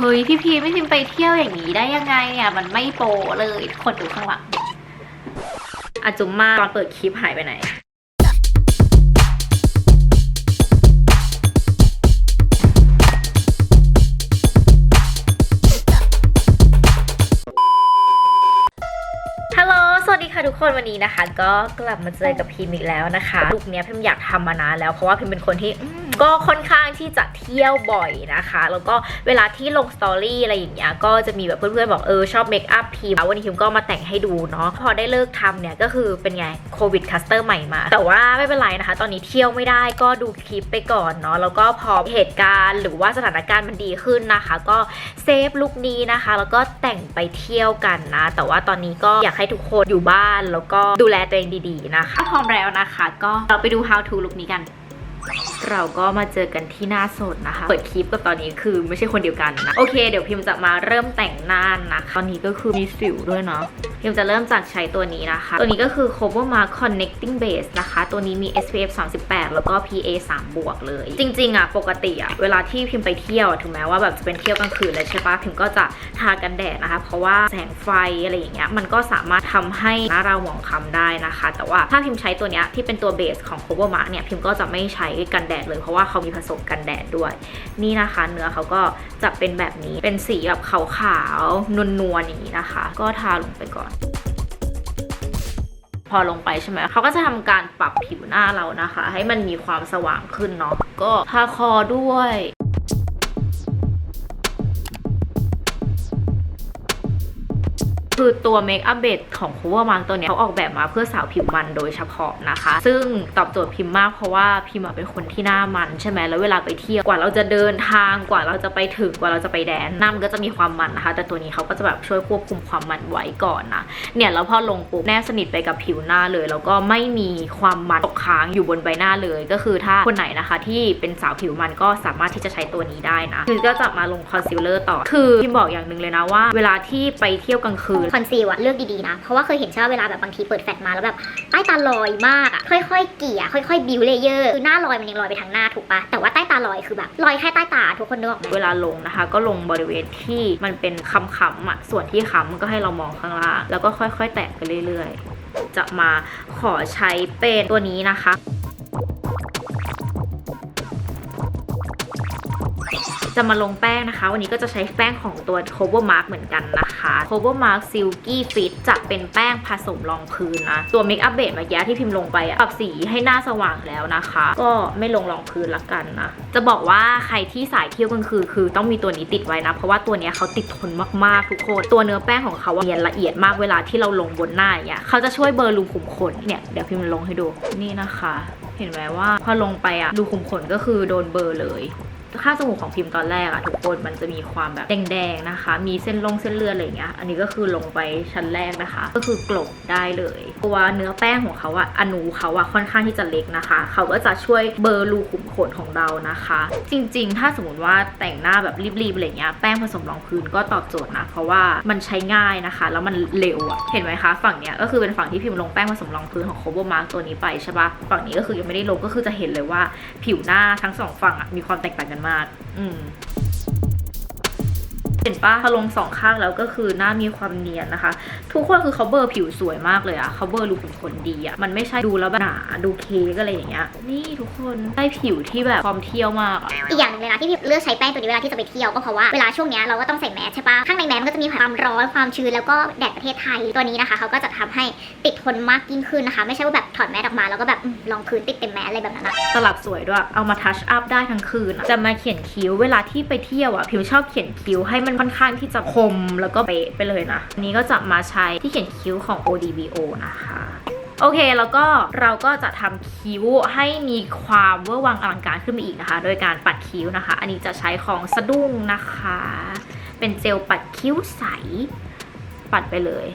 เฮ้ยพี่พีไม่พิมไปเที่ยวอย่างนี้ได้ยังไงเนี่ยมันไม่โปเลยคนดูข้างหลังอาจุมมาตอนเปิดคลิปหายไปไหนฮัลโหลสวัสดีค่ะทุกคนวันนี้นะคะ ก็กลับมาเจอกับพิมอีกแล้วนะคะลุคเนี้ยพิมอยากทำมานานแล้วเพราะว่าพิมเป็นคนที่อื ก็ค่อนข้างที่จะเที่ยวบ่อยนะคะ แล้วก็เวลาที่ลงสตอรี่อะไรอย่างเงี้ยก็จะมีแบบเพื่อนๆบอกเออชอบเมคอัพพิมวันนี้พิมก็มาแต่งให้ดูเนาะพอได้เลิกทำเนี่ยก็คือเป็นไงโควิดคัสเตอร์ใหม่มา แต่ว่าไม่เป็นไรนะคะ ตอนนี้เที่ยวไม่ได้ก็ดูคลิปไปก่อนเนาะแล้วก็พอเหตุการณ์หรือว่าสถานการณ์มันดีขึ้นนะคะ ก็เซฟลุคนี้นะคะ แล้วก็แต่งไปเที่ยวกันนะ แต่ว่าตอนนี้ก็อยากให้ทุกคนอยู่บ้านแล้วก็ดูแลตัวเองดีๆนะคะพร้อมแล้วนะคะ ก็เราไปดู how to ลุคนี้กัน เราก็มาเจอกันที่หน้าสดนะคะ เปิดคลิปกับตอนนี้คือไม่ใช่คนเดียวกันนะ โอเค เดี๋ยวพิมจะมาเริ่มแต่งหน้านะคะตอนนี้ก็คือมีสิวด้วยเนาะพิมจะเริ่มจากใช้ตัวนี้นะคะ ตัวนี้ก็คือ Cover Mark Connecting Base นะคะ ตัวนี้มี SPF 38 แล้วก็ PA 3บวกเลย จริง ๆอะปกติอะเวลาที่พิมไปเที่ยวถึงแม้ว่าแบบจะเป็นเที่ยวกลางคืนเลยใช่ปะพิมก็จะทากันแดดนะคะ เพราะว่าแสงไฟอะไรอย่างเงี้ยมันก็สามารถทำให้หน้าเราหมองคล้ำได้นะคะ แต่ว่าถ้าพิมใช้ตัวเนี้ยที่เป็นตัวเบสของ Cover Mark เนี่ยพิมก็จะไม่ใช้กันแดดเลยเพราะว่าเขามีผสมกันแดดด้วย นี่นะคะเนื้อเขาก็จะเป็นแบบนี้เป็นสีแบบขาวๆนวลๆอย่างนี้นะคะ ก็ทาลงไปก่อนพอลงไปใช่ไหม เขาก็จะทำการปรับผิวหน้าเรานะคะ ให้มันมีความสว่างขึ้นเนาะ ก็ทาคอด้วย คือตัวเมคอัพเบสของ Cover Mark ตัวเนี้ยเขาออกแบบมาเพื่อสาวผิวมันโดยเฉพาะนะคะ ซึ่งตอบโจทย์พิมพ์มากเพราะว่าพิมพ์เป็นคนที่หน้ามันใช่ไหมแล้วเวลาไปเที่ยวกว่าเราจะเดินทางกว่าเราจะไปถึงกว่าเราจะไปแดนหน้ามันก็จะมีความมันนะคะ แต่ตัวนี้เขาก็จะแบบช่วยควบคุมความมันไว้ก่อนนะเนี่ยแล้วพอลงปุ๊บแนบสนิทไปกับผิวหน้าเลย แล้วก็ไม่มีความมันตกค้างอยู่บนใบหน้าเลย ก็คือถ้าคนไหนนะคะ ที่เป็นสาวผิวมันก็สามารถที่จะใช้ตัวนี้ได้นะคือก็จะมาลงคอนซีลเลอร์ต่อคือพิมบอกอย่างหนึ่งเลยนะว่า เวลาที่ไปเที่ยวกลางคืนคอนซีลอะเลือกดีๆนะ เพราะว่าเคยเห็นใช่ไหมเวลาแบบบางทีเปิดแฟลชมาแล้วแบบใต้ตาลอยมากอะค่อยๆเกี่ยค่อยๆบิวเลเยอร์คือหน้าลอยมันยังลอยไปทางหน้าถูกปะแต่ว่าใต้ตาลอยคือแบบลอยแค่ใต้ตาทุกคนนึกออกไหมเวลาลงนะคะ ก็ลงบริเวณที่มันเป็นค้ำๆอะส่วนที่ค้ำก็ให้เรามองข้างล่างแล้วก็ค่อยๆ แตะไปเรื่อยๆ จะมาขอใช้เป็นตัวนี้นะคะจะมาลงแป้งนะคะ วันนี้ก็จะใช้แป้งของตัว Cover Mark เหมือนกันนะคะ Cover Mark Silky Fit จะเป็นแป้งผสมรองพื้นนะ ตัว Make Up Base เมื่อกี้ที่พิมพ์ลงไปปรับสีให้หน้าสว่างแล้วนะคะ ก็ไม่ลงรองพื้นละกันนะ จะบอกว่าใครที่สายเที่ยวกลางคืนคือต้องมีตัวนี้ติดไว้นะ เพราะว่าตัวนี้เขาติดทนมากๆทุกคน ตัวเนื้อแป้งของเขาเนียนละเอียดมากเวลาที่เราลงบนหน้าอย่างเงี้ยเขาจะช่วยเบลอร์รูขุมขนเนี่ยเดี๋ยวพิมพ์ลงให้ดูนี่นะคะ เห็นไหมว่าพอลงไปอะรูขุมขนก็คือโดนเบลอร์เลย ค่าจมูกของพิมพ์ตอนแรกอะทุกคนมันจะมีความแบบแดงๆนะคะ มีเส้นลงเส้นเลือดอะไรเงี้ย อันนี้ก็คือลงไปชั้นแรกนะคะ ก็คือกลบได้เลยตัวเนื้อแป้งของเขาอะอนูเขาอะค่อนข้างที่จะเล็กนะคะ เขาก็จะช่วยเบลอร์รูขุมขนของเรานะคะ จริง ๆ ถ้าสมมติว่าแต่งหน้าแบบรีบๆอะไรเงี้ยแป้งผสมรองพื้นก็ตอบโจทย์นะเพราะว่ามันใช้ง่ายนะคะ แล้วมันเร็วอะเห็นไหมคะฝั่งเนี้ยก็คือเป็นฝั่งที่พิมพ์ลงแป้งผสมรองพื้นของ Cover Mark ตัวนี้ไปใช่ปะฝั่งนี้ก็คือยังไม่ได้ลงก็คือจะเห็นเลยว่าผิวหน้าทั้งสองฝั่งอะมีความแตกต่างกันมาก อืมเห็นปะพอลงสองข้างแล้วก็คือหน้ามีความเนียนนะคะ ทุกคนคือเขาเบลอร์ผิวสวยมากเลยอะเขาเบลอร์รูขุมขนดีอะมันไม่ใช่ดูแล้วแบบหนาดูเค้กอะไรอย่างเงี้ยนี่ทุกคนได้ผิวที่แบบพร้อมเที่ยวมากอะอีกอย่างหนึงเลยนะที่พี่เลือกใช้แป้งตัวนี้เวลาที่จะไปเที่ยวก็เพราะว่าเวลาช่วงเนี้ยเราก็ต้องใส่แมสใช่ปะข้างในแมสมันก็จะมีความร้อนความชื้นแล้วก็แดดประเทศไทยตัวนี้นะคะเขาก็จะทำให้ติดทนมากยิ่งขึ้นนะคะ ไม่ใช่ว่าแบบถอดแมสออกมาแล้วก็แบบอืมรองพื้นติดเต็มแมสอะไรแบบนั้นนะสลับสวยด้วยเอามาทัชอัพได้ทั้งคืนอะจะมาเขียนคิ้วเวลาที่ไปเที่ยวอะผิวชอบเขียนคิ้วให้มันค่อนข้างที่จะคมแล้วก็เป๊ะไปเลยนะอันนี้ก็จะมาใช้ที่เขียนคิ้วของ ODBO นะคะโอเค แล้วก็เราก็จะทำคิ้วให้มีความเวอร์วังอลังการขึ้นมาอีกนะคะ โดยการปัดคิ้วนะคะ อันนี้จะใช้ของสะดุ้งนะคะ เป็นเจลปัดคิ้วใส ปัดไปเลย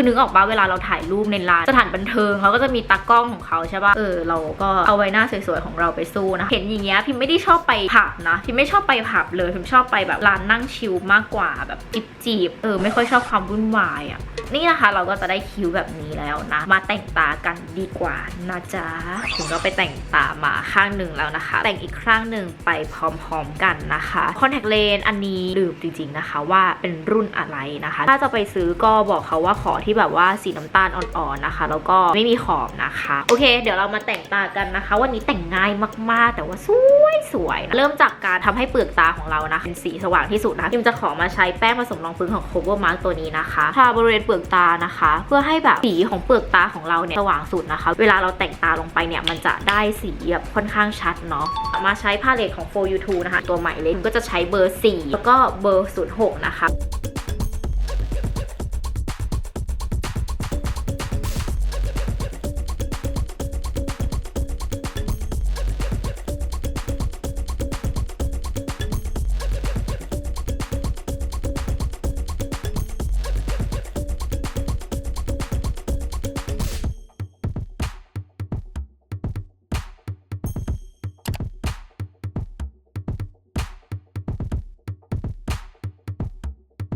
คือคือนึกออกปะเวลาเราถ่ายรูปในร้านสถานบันเทิงเขาก็จะมีตากล้องของเขาใช่ปะเออเราก็เอาไว้หน้าสวยๆของเราไปสู้นะ เห็นอย่างเงี้ยพิมไม่ได้ชอบไปผับนะพิมไม่ชอบไปผับเลยพิมชอบไปแบบร้านนั่งชิลมากกว่าแบบจิบจีบๆเออไม่ค่อยชอบความวุ่นวายอะนี่นะคะเราก็จะได้คิ้วแบบนี้แล้วนะ มาแต่งตากันดีกว่านะจ๊ะถึงก็ไปแต่งตามาข้างหนึ่งแล้วนะคะ แต่งอีกข้างหนึ่งไปพร้อมๆกันนะคะคอนแทคเลนอันนี้ลืมจริงๆนะคะ ว่าเป็นรุ่นอะไรนะคะ ถ้าจะไปซื้อก็บอกเขาว่าขอที่ที่แบบว่าสีน้ำตาลอ่อนๆนะคะ แล้วก็ไม่มีขอบนะคะ โอเค เดี๋ยวเรามาแต่งตากันนะคะ วันนี้แต่งง่ายมากๆ แต่ว่าสวยสวยๆนะเริ่มจากการทำให้เปลือกตาของเรานะเป็นสีสว่างที่สุดนะพิมจะขอมาใช้แป้งผสมรองพื้นของ Cover Mark ตัวนี้นะคะทาบริเวณเปลือกตานะคะ เพื่อให้แบบสีของเปลือกตาของเราเนี่ยสว่างสุดนะคะ เวลาเราแต่งตาลงไปเนี่ยมันจะได้สีแบบค่อนข้างชัดเนาะมาใช้พาเลตของ For You t o นะคะ ตัวใหม่เลยก็จะใช้เบอร์ 4 แล้วก็เบอร์ 06 นะคะ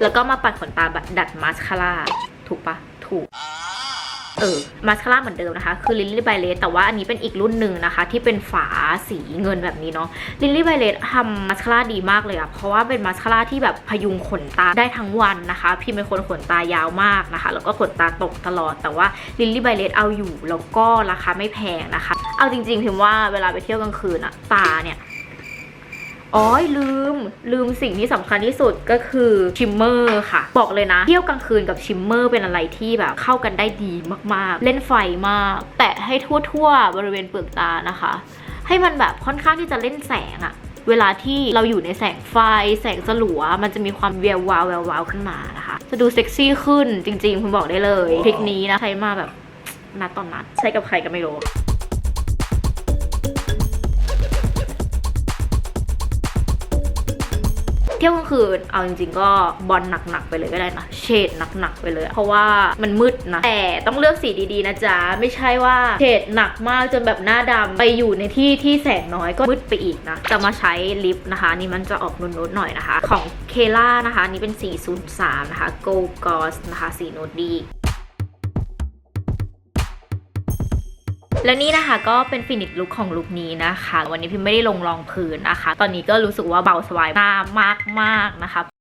แล้วก็มาปัดขนตาแบบดัดมาสคาร่าถูกปะถูก เออมาสคาร่าเหมือนเดิมนะคะ คือลิลลี่ไบเลสแต่ว่าอันนี้เป็นอีกรุ่นหนึ่งนะคะ ที่เป็นฝาสีเงินแบบนี้เนาะลิลลี่ไบเลสทำมาสคาร่าดีมากเลยอะเพราะว่าเป็นมาสคาร่าที่แบบพยุงขนตาได้ทั้งวันนะคะพี่เป็นคนขนตายาวมากนะคะ แล้วก็ขนตาตกตลอดแต่ว่าลิลลี่ไบเลสเอาอยู่แล้วก็ราคาไม่แพงนะคะ เอาจริงๆพิมว่าเวลาไปเที่ยวกลางคืนอะตาเนี่ย อ๋อลืม ลืมสิ่งที่สำคัญที่สุดก็คือชิมเมอร์ค่ะ บอกเลยนะ เที่ยวกลางคืนกับชิมเมอร์เป็นอะไรที่แบบ เข้ากันได้ดีมากๆ เล่นไฟมาก แตะให้ทั่วๆ บริเวณเปลือกตานะคะ ให้มันแบบค่อนข้างที่จะเล่นแสงอะเวลาที่เราอยู่ในแสงไฟ แสงสลัว มันจะมีความแวววาวแวววาวขึ้นมานะคะ จะดูเซ็กซี่ขึ้นจริงๆ คุณบอกได้เลยทริคนี้นะใช้มาแบบนัดตอนนัด ใช้กับใครก็ไม่รู้ ที่ยวกลางคืน เอาจริงๆก็บอลหนักๆไปเลยก็ได้นะ เฉดหนักๆไปเลย เพราะว่ามันมืดนะ แต่ต้องเลือกสีดีๆนะจ๊ะ ไม่ใช่ว่าเฉดหนักมากจนแบบหน้าดำไปอยู่ในที่ที่แสงน้อยก็มืดไปอีกนะ จะมาใช้ลิปนะคะ นี่มันจะออกนุดๆหน่อยนะคะ ของเคล่านะคะ นี่เป็นสี03 นะคะ Gold Gauze นะคะ สีนูดดี และนี่นะคะก็เป็นฟินิชลุคของลุคนี้นะคะ วันนี้พิมไม่ได้ลงรองพื้นนะคะ ตอนนี้ก็รู้สึกว่าเบาสบายหน้ามากๆนะคะ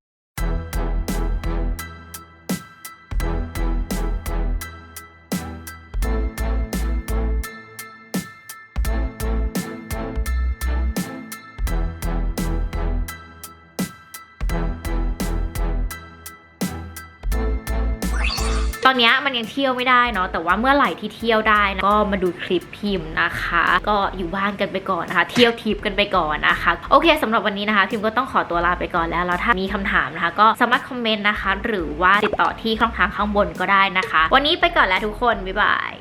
ตอนนี้มันยังเที่ยวไม่ได้เนาะแต่ว่าเมื่อไหร่ที่เที่ยวได้นะก็มาดูคลิปพิมพ์นะคะ ก็อยู่บ้านกันไปก่อนนะคะ เที่ยวทิปกันไปก่อนนะคะ โอเคสำหรับวันนี้นะคะ พิมก็ต้องขอตัวลาไปก่อนแล้วแล้วถ้ามีคำถามนะคะ ก็สามารถคอมเมนต์นะคะ หรือว่าติดต่อที่ช่องทางข้างบนก็ได้นะคะ วันนี้ไปก่อนแล้วทุกคนบ๊ายบาย